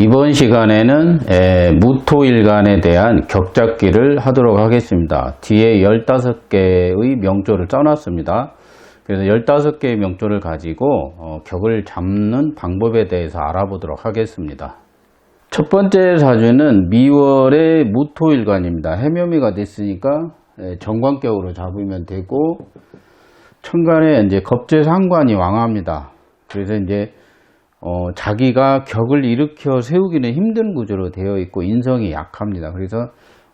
이번 시간에는 에, 무토일간에 대한 격잡기를 하도록 하겠습니다. 뒤에 15개의 명조를 써놨습니다. 그래서 15개의 명조를 가지고 어, 격을 잡는 방법에 대해서 알아보도록 하겠습니다. 첫 번째 사주는 미월의 무토일간입니다. 해묘미가 됐으니까 에, 정관격으로 잡으면 되고 천간에 이제 겁재상관이 왕합니다. 그래서 이제 어, 자기가 격을 일으켜 세우기는 힘든 구조로 되어 있고 인성이 약합니다. 그래서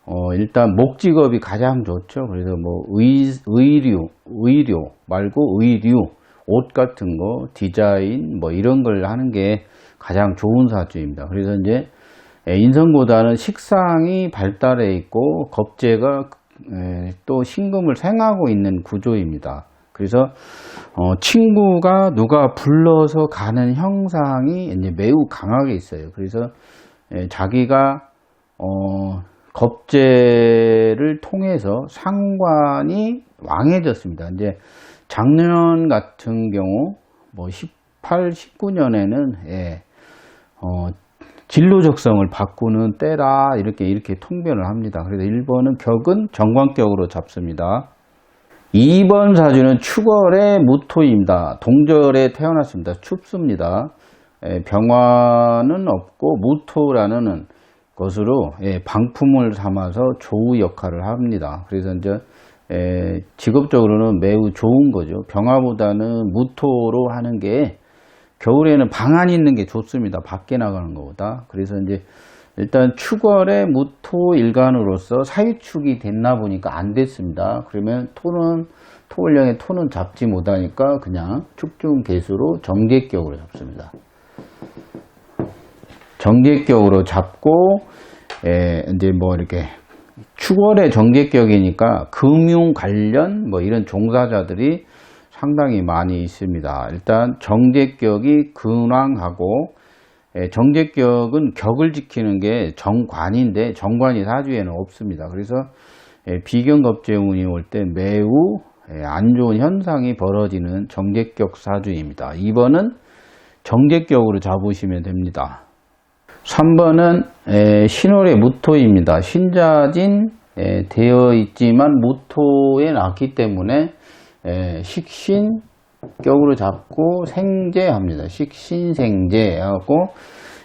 어, 일단 목직업이 가장 좋죠. 그래서 뭐 의, 의류, 의료 말고 의류, 옷 같은 거, 디자인 뭐 이런 걸 하는 게 가장 좋은 사주입니다. 그래서 이제 에, 인성보다는 식상이 발달해 있고 겁재가 에, 또 신금을 생하고 있는 구조입니다. 그래서 어, 친구가 누가 불러서 가는 형상이 이제 매우 강하게 있어요. 그래서 에, 자기가 어, 겁재를 통해서 상관이 왕해졌습니다. 이제 작년 같은 경우 뭐 18, 19년에는 예, 어, 진로 적성을 바꾸는 때라 이렇게 이렇게 통변을 합니다. 그래서 1번은 격은 정관격으로 잡습니다. 2번 사주는 추월의 무토입니다. 동절에 태어났습니다. 춥습니다. 에, 병화는 없고 무토라는 것으로 예, 방품을 삼아서 조우 역할을 합니다. 그래서 이제 에, 직업적으로는 매우 좋은 거죠. 병화보다는 무토로 하는 게 겨울에는 방 안에 있는 게 좋습니다. 밖에 나가는 것보다. 그래서 이제 일단 축월의 무토 일간으로서 사유축이 됐나 보니까 안 됐습니다. 그러면 토는 토월령의 토는 잡지 못하니까 그냥 축중 개수로 정제격으로 잡습니다. 정제격으로 잡고 에, 이제 뭐 이렇게 축월의 정제격이니까 금융 관련 뭐 이런 종사자들이 상당히 많이 있습니다. 일단 정제격이 근왕하고 에, 정제격은 격을 지키는 게 정관인데 정관이 사주에는 없습니다. 그래서 에, 비경겁재운이 올 때 매우 에, 안 좋은 현상이 벌어지는 정제격 사주입니다. 2번은 정제격으로 잡으시면 됩니다. 3번은 신월의 무토입니다. 신자진 에, 되어 있지만 무토에 났기 때문에 에, 식신 격으로 잡고 생제합니다. 식신생제 하고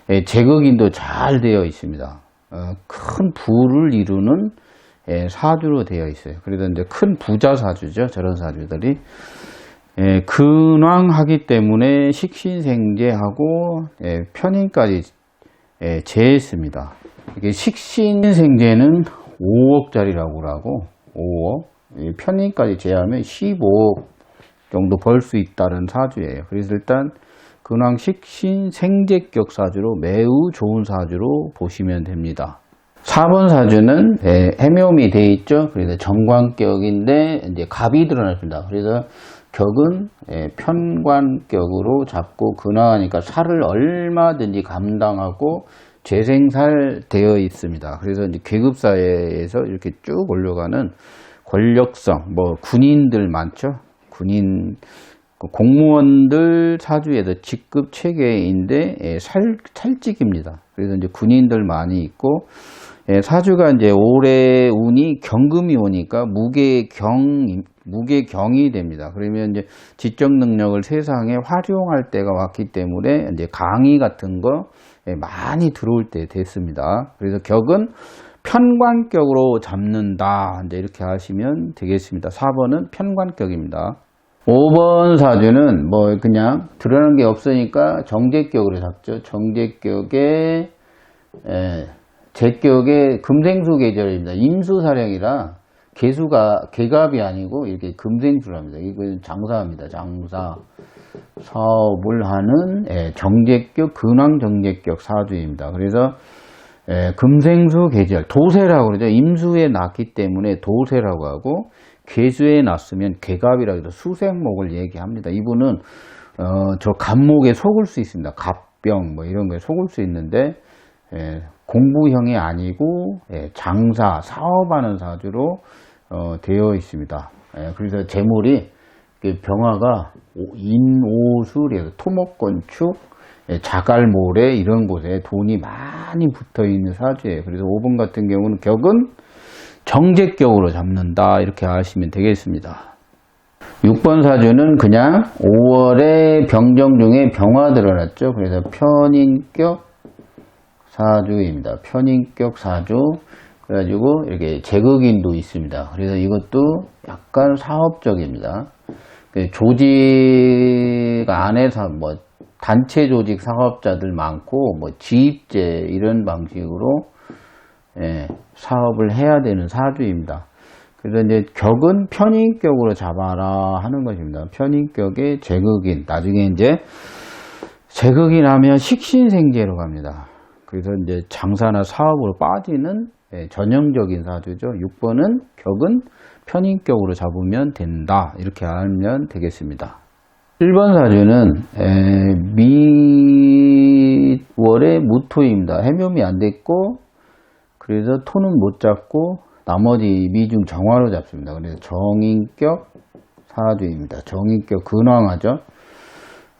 에, 제극인도 잘 되어 있습니다. 어, 큰 부를 이루는 에, 사주로 되어 있어요. 그래서 이제 큰 부자 사주죠. 저런 사주들이 에, 근왕하기 때문에 식신생제하고 에, 편인까지 에, 제했습니다. 이게 식신생제는 5억짜리라고 하고 5억 이 편인까지 제하면 15억 정도 벌 수 있다는 사주예요. 그래서 일단 근황 식 신 생제격 사주로 매우 좋은 사주로 보시면 됩니다. 4번 사주는 예, 해묘미 돼 있죠. 그래서 정관격인데 이제 갑이 드러났습니다. 그래서 격은 예, 편관격으로 잡고 근황하니까 살을 얼마든지 감당하고 재생살 되어 있습니다. 그래서 이제 계급 사회에서 이렇게 쭉 올려가는 권력성, 뭐 군인들 많죠. 군인 그 공무원들 사주에도 직급 체계인데 예, 살 살직입니다. 그래서 이제 군인들 많이 있고 예, 사주가 이제 올해 운이 경금이 오니까 무게경 무게경이 됩니다. 그러면 이제 지적 능력을 세상에 활용할 때가 왔기 때문에 이제 강의 같은 거 예, 많이 들어올 때 됐습니다. 그래서 격은 편관격으로 잡는다. 이제 이렇게 하시면 되겠습니다. 4번은 편관격입니다. 5번 사주는 뭐 그냥 드러난 게 없으니까 정제격으로 잡죠. 정제격에 에, 제격의 금생수 계절입니다. 임수사령이라 개수가 개갑이 아니고 이렇게 금생수랍니다. 이건 장사합니다. 장사 사업을 하는 에, 정제격 근황 정제격 사주입니다. 그래서 에, 금생수 계절 도세라고 그러죠. 임수에 났기 때문에 도세라고 하고 개수에 났으면 개갑이라고 해서 수생목을 얘기합니다. 이분은 어, 저 갑목에 속을 수 있습니다. 갑병 뭐 이런 거에 속을 수 있는데 에, 공부형이 아니고 에, 장사 사업하는 사주로 어, 되어 있습니다. 에, 그래서 재물이 그 병화가 인오술이에요. 토목건축 예, 자갈모래 이런 곳에 돈이 많이 붙어 있는 사주예요. 그래서 5번 같은 경우는 격은 정제격으로 잡는다 이렇게 아시면 되겠습니다. 6번 사주는 그냥 5월에 병정 중에 병화 드러났죠. 그래서 편인격 사주입니다. 편인격 사주. 그래가지고 이렇게 제극인도 있습니다. 그래서 이것도 약간 사업적입니다. 그 조직 안에서 뭐 단체 조직 사업자들 많고 뭐 지입제 이런 방식으로 예, 사업을 해야 되는 사주입니다. 그래서 이제 격은 편인격으로 잡아라 하는 것입니다. 편인격의 제극인. 나중에 이제 제극인 하면 식신생제로 갑니다. 그래서 이제 장사나 사업으로 빠지는 예, 전형적인 사주죠. 6번은 격은 편인격으로 잡으면 된다. 이렇게 알면 되겠습니다. 1번 사주는 에, 미월의 무토입니다. 해묘미 안 됐고 그래서 토는 못 잡고 나머지 미중 정화로 잡습니다. 그래서 정인격 사주입니다. 정인격 근황하죠.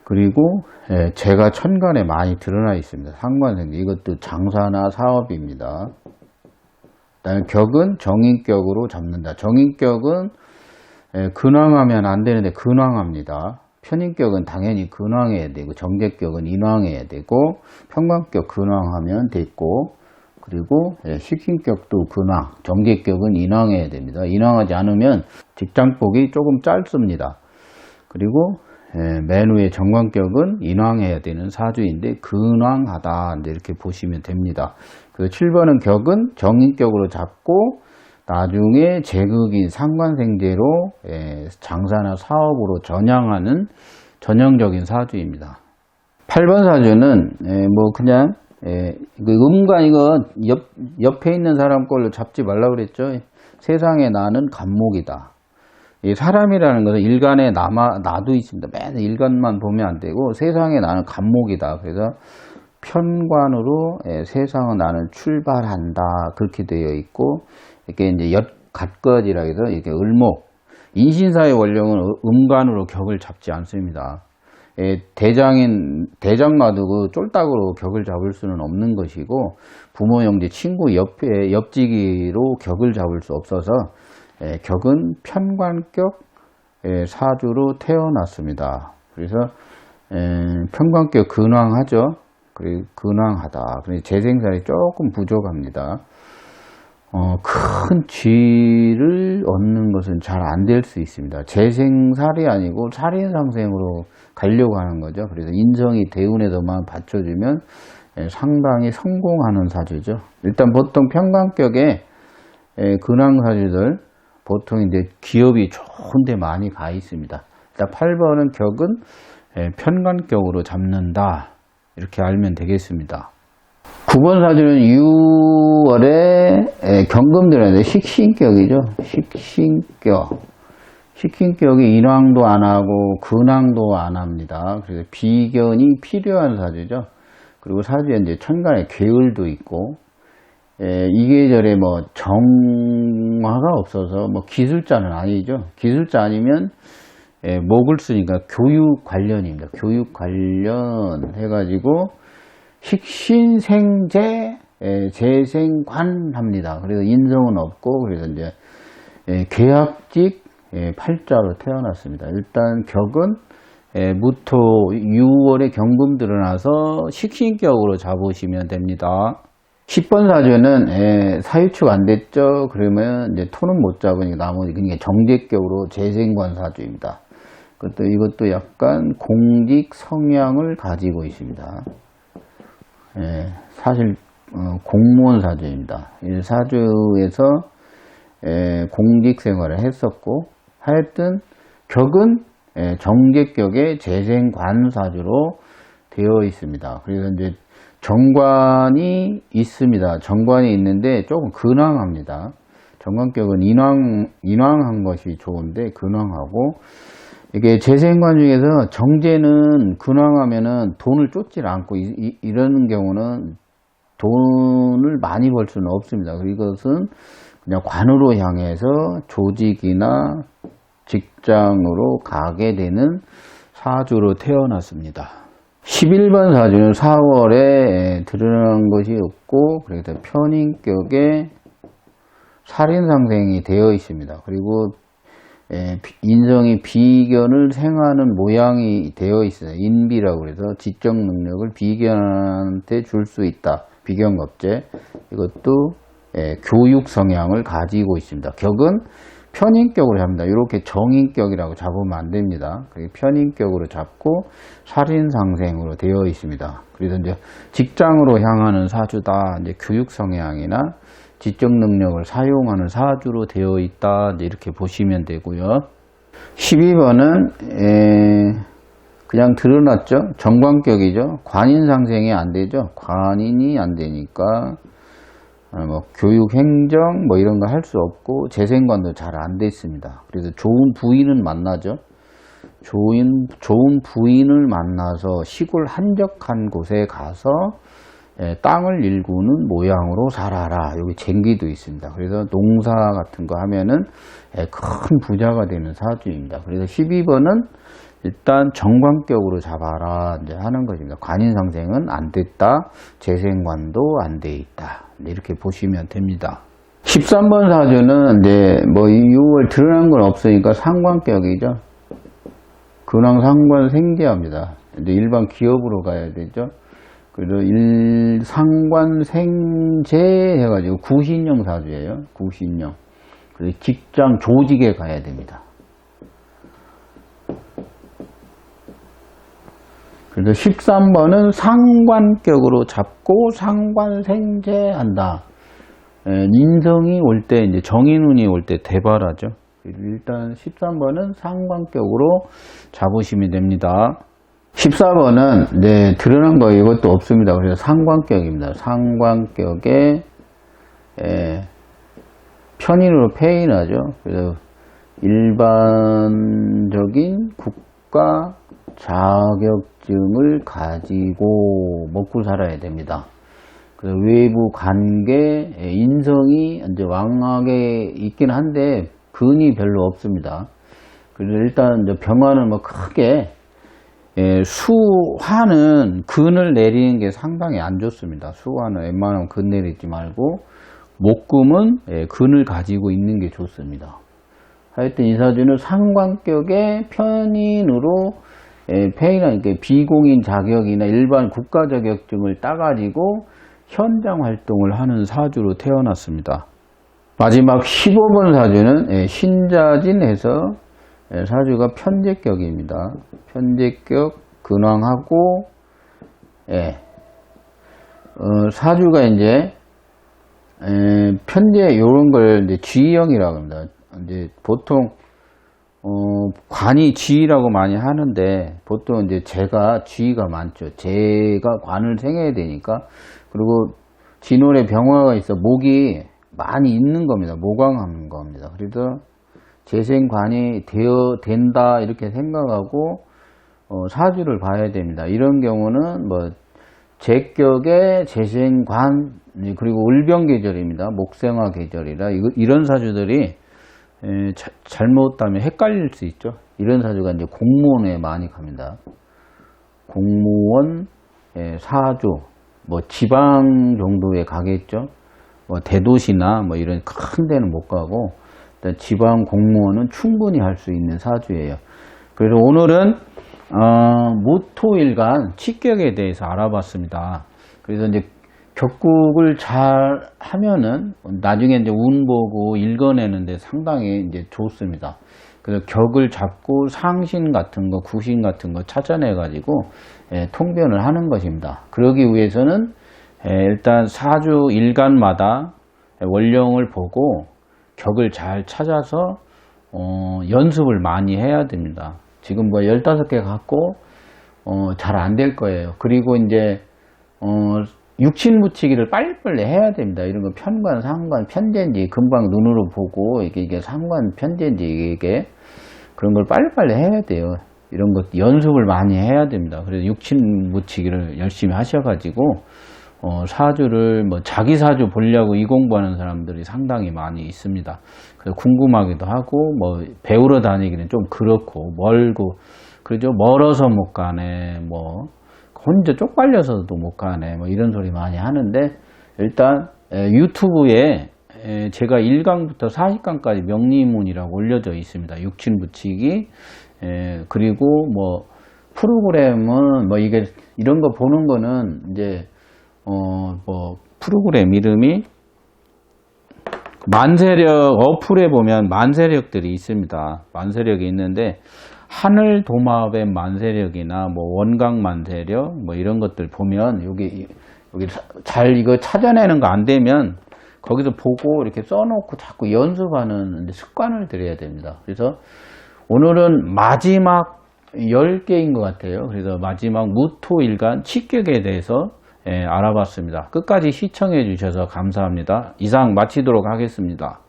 그리고 예, 제가 천간에 많이 드러나 있습니다. 상관생제 이것도 장사나 사업입니다. 그다음에 격은 정인격으로 잡는다. 정인격은 예, 근황하면 안 되는데 근황합니다. 편인격은 당연히 근황해야 되고 정제격은 인황해야 되고 평관격 근황하면 됐고 그리고 예, 식신격도 근황, 정제격은 인황해야 됩니다. 인황하지 않으면 직장복이 조금 짧습니다. 그리고 예, 맨 위에 정관격은 인황해야 되는 사주인데 근황하다 이제 이렇게 보시면 됩니다. 그 7번은 격은 정인격으로 잡고 나중에 제극인 상관생제로 예, 장사나 사업으로 전향하는 전형적인 사주입니다. 8번 사주는 예, 뭐 그냥 예, 그 음관 이거 옆, 옆에 있는 사람 걸로 잡지 말라 그랬죠. 세상에 나는 감목이다. 이 사람이라는 것은 일간에 남아 나도 있습니다. 맨 일간만 보면 안 되고 세상에 나는 감목이다. 그래서 편관으로 예, 세상은 나는 출발한다 그렇게 되어 있고 이렇게 이제 엿 갓거지라 해서 이렇게 을목 인신사의 원령은 음관으로 격을 잡지 않습니다. 예, 대장인 대장마도 그 쫄딱으로 격을 잡을 수는 없는 것이고 부모 형제 친구 옆에 옆지기로 격을 잡을 수 없어서 예, 격은 편관격 예, 사주로 태어났습니다. 그래서 예, 편관격 근황하죠. 그리고 근황하다. 그래서 재생살이 조금 부족합니다. 어, 큰 쥐를 얻는 것은 잘 안 될 수 있습니다. 재생살이 아니고 살인상생으로 가려고 하는 거죠. 그래서 인성이 대운에서만 받쳐주면 예, 상당히 성공하는 사주죠. 일단 보통 평강격에 예, 근황사주들 보통 이제 기업이 좋은데 많이 가 있습니다. 일단 8번은 격은 예, 편관격으로 잡는다. 이렇게 알면 되겠습니다. 9번 사주는 6월에 경금 들어야 식신격이죠. 식신격. 식신격이 인왕도 안 하고 근황도 안 합니다. 그래서 비견이 필요한 사주죠. 그리고 사주에 이제 천간에 계을도 있고 에, 이 계절에 뭐 정화가 없어서 뭐 기술자는 아니죠. 기술자 아니면 에, 목을 쓰니까 교육 관련입니다. 교육 관련 해가지고 식신생재 에, 재생관합니다. 그래서 인성은 없고 그래서 이제 에, 계약직 에, 팔자로 태어났습니다. 일단 격은 에, 무토 6월에 경금 드러나서 식신격으로 잡으시면 됩니다. 10번 사주는 에, 사유축 안 됐죠. 그러면 이제 토는 못 잡으니까 나머지 그러니까 정제격으로 재생관 사주입니다. 그것도 이것도 약간 공직 성향을 가지고 있습니다. 예, 사실 어, 공무원 사주입니다. 이 사주에서 예, 공직 생활을 했었고 하여튼 격은 예, 정계격의 재생관 사주로 되어 있습니다. 그래서 이제 정관이 있습니다. 정관이 있는데 조금 근황합니다. 정관격은 인왕, 인왕한 것이 좋은데 근황하고 이게 재생관 중에서 정제는 근황하면은 돈을 쫓질 않고 이, 이, 런 경우는 돈을 많이 벌 수는 없습니다. 이것은 그냥 관으로 향해서 조직이나 직장으로 가게 되는 사주로 태어났습니다. 11번 사주는 4월에 드러난 것이 없고 그래서 편인격에 살인상생이 되어 있습니다. 그리고 예, 비- 인성이 비견을 생하는 모양이 되어 있어요. 인비라고 그래서 지적 능력을 비견한테 줄 수 있다. 비견 겁제. 이것도 예, 교육 성향을 가지고 있습니다. 격은 편인격으로 잡니다. 이렇게 정인격이라고 잡으면 안 됩니다. 편인격으로 잡고 살인상생으로 되어 있습니다. 그래서 이제 직장으로 향하는 사주다. 이제 교육 성향이나 지적 능력을 사용하는 사주로 되어 있다. 이렇게 보시면 되고요. 12번은 그냥 드러났죠. 정관격이죠. 관인상생이 안 되죠. 관인이 안 되니까 어, 뭐 교육 행정 뭐 이런 거 할 수 없고 재생관도 잘 안 돼 있습니다. 그래서 좋은 부인은 만나죠. 좋은 좋은 부인을 만나서 시골 한적한 곳에 가서 예, 땅을 일구는 모양으로 살아라. 여기 쟁기도 있습니다. 그래서 농사 같은 거 하면은 예, 큰 부자가 되는 사주입니다. 그래서 12번은 일단 정관격으로 잡아라 이제 하는 것입니다. 관인상생은 안 됐다. 재생관도 안 돼 있다. 이렇게 보시면 됩니다. 13번 사주는 이제 뭐 6월 드러난 건 없으니까 상관격이죠. 근황 상관 생계합니다. 이제 일반 기업으로 가야 되죠. 그래서 일 상관 생재 해가지고 구신형 사주예요. 구신형. 그래서 직장 조직에 가야 됩니다. 그래서 13번은 상관격으로 잡고 상관생재한다. 에, 인성이 올 때, 이제 정인운이 올 때 대발하죠. 일단 13번은 상관격으로 잡으시면 됩니다. 14번은 네, 드러난 거 이것도 없습니다. 그래서 상관격입니다. 상관격에 에, 편인으로 페인하죠. 그래서 일반적인 국가 자격증을 가지고 먹고 살아야 됩니다. 외부 관계, 에, 인성이 이제 왕하게 있긴 한데 근이 별로 없습니다. 그래서 일단 이제 병화는 뭐 크게 예, 수화는 근을 내리는 게 상당히 안 좋습니다. 수화는 웬만하면 근 내리지 말고 목금은 예, 근을 가지고 있는 게 좋습니다. 하여튼 이사주는 상관격의 편인으로 예, 게 비공인 자격이나 일반 국가 자격증을 따가지고 현장 활동을 하는 사주로 태어났습니다. 마지막 15번 사주는 예, 신자진해서 예, 사주가 편제격입니다. 편제격 근황하고 예, 어, 사주가 이제 에, 편제 요런 걸 이제 지형이라고 합니다. 이제 보통 어, 관이 지라고 많이 하는데 보통 이제 제가 지가 많죠. 제가 관을 생해야 되니까 그리고 진월에 병화가 있어 목이 많이 있는 겁니다. 모광하는 겁니다. 그래서 재생관이 되어 된다 이렇게 생각하고 어, 사주를 봐야 됩니다. 이런 경우는 뭐 제격의 재생관 그리고 을병 계절입니다. 목생화 계절이라 이거, 이런 사주들이 잘못하면 헷갈릴 수 있죠. 이런 사주가 이제 공무원에 많이 갑니다. 공무원, 에, 사주, 뭐 지방 정도에 가겠죠. 뭐 대도시나 뭐 이런 큰 데는 못 가고 지방 공무원은 충분히 할 수 있는 사주예요. 그래서 오늘은 어, 모토일간 치격에 대해서 알아봤습니다. 그래서 이제 격국을 잘 하면은 나중에 이제 운 보고 읽어내는데 상당히 이제 좋습니다. 그래서 격을 잡고 상신 같은 거, 구신 같은 거 찾아내 가지고 예, 통변을 하는 것입니다. 그러기 위해서는 예, 일단 사주 일간마다 원령을 보고 격을 잘 찾아서 어, 연습을 많이 해야 됩니다. 지금 뭐 15개 갖고 어, 잘 안 될 거예요. 그리고 이제 어, 육신 묻히기를 빨리빨리 해야 됩니다. 이런 거 편관, 상관, 편제인지 금방 눈으로 보고 이게 이게 상관, 편제인지 이게 그런 걸 빨리빨리 해야 돼요. 이런 것 연습을 많이 해야 됩니다. 그래서 육신 묻히기를 열심히 하셔가지고 어, 사주를 뭐 자기 사주 보려고 이 공부하는 사람들이 상당히 많이 있습니다. 그래서 궁금하기도 하고 뭐 배우러 다니기는 좀 그렇고 멀고 그죠 멀어서 못 가네 뭐 혼자 쪽팔려서도 못 가네. 뭐 이런 소리 많이 하는데 일단 에, 유튜브에 에, 제가 1강부터 40강까지 명리문이라고 올려져 있습니다. 육친 붙이기 에, 그리고 뭐 프로그램은 뭐 이게 이런 거 보는 거는 이제 어 뭐 프로그램 이름이 만세력 어플에 보면 만세력들이 있습니다. 만세력이 있는데 하늘 도마뱀 만세력이나 뭐 원광 만세력 뭐 이런 것들 보면 여기 여기 사- 잘 이거 찾아내는 거 안 되면 거기서 보고 이렇게 써놓고 자꾸 연습하는 습관을 들여야 됩니다. 그래서 오늘은 마지막 10개인 것 같아요. 그래서 마지막 무토일간 치격에 대해서 예, 알아봤습니다. 끝까지 시청해 주셔서 감사합니다. 이상 마치도록 하겠습니다.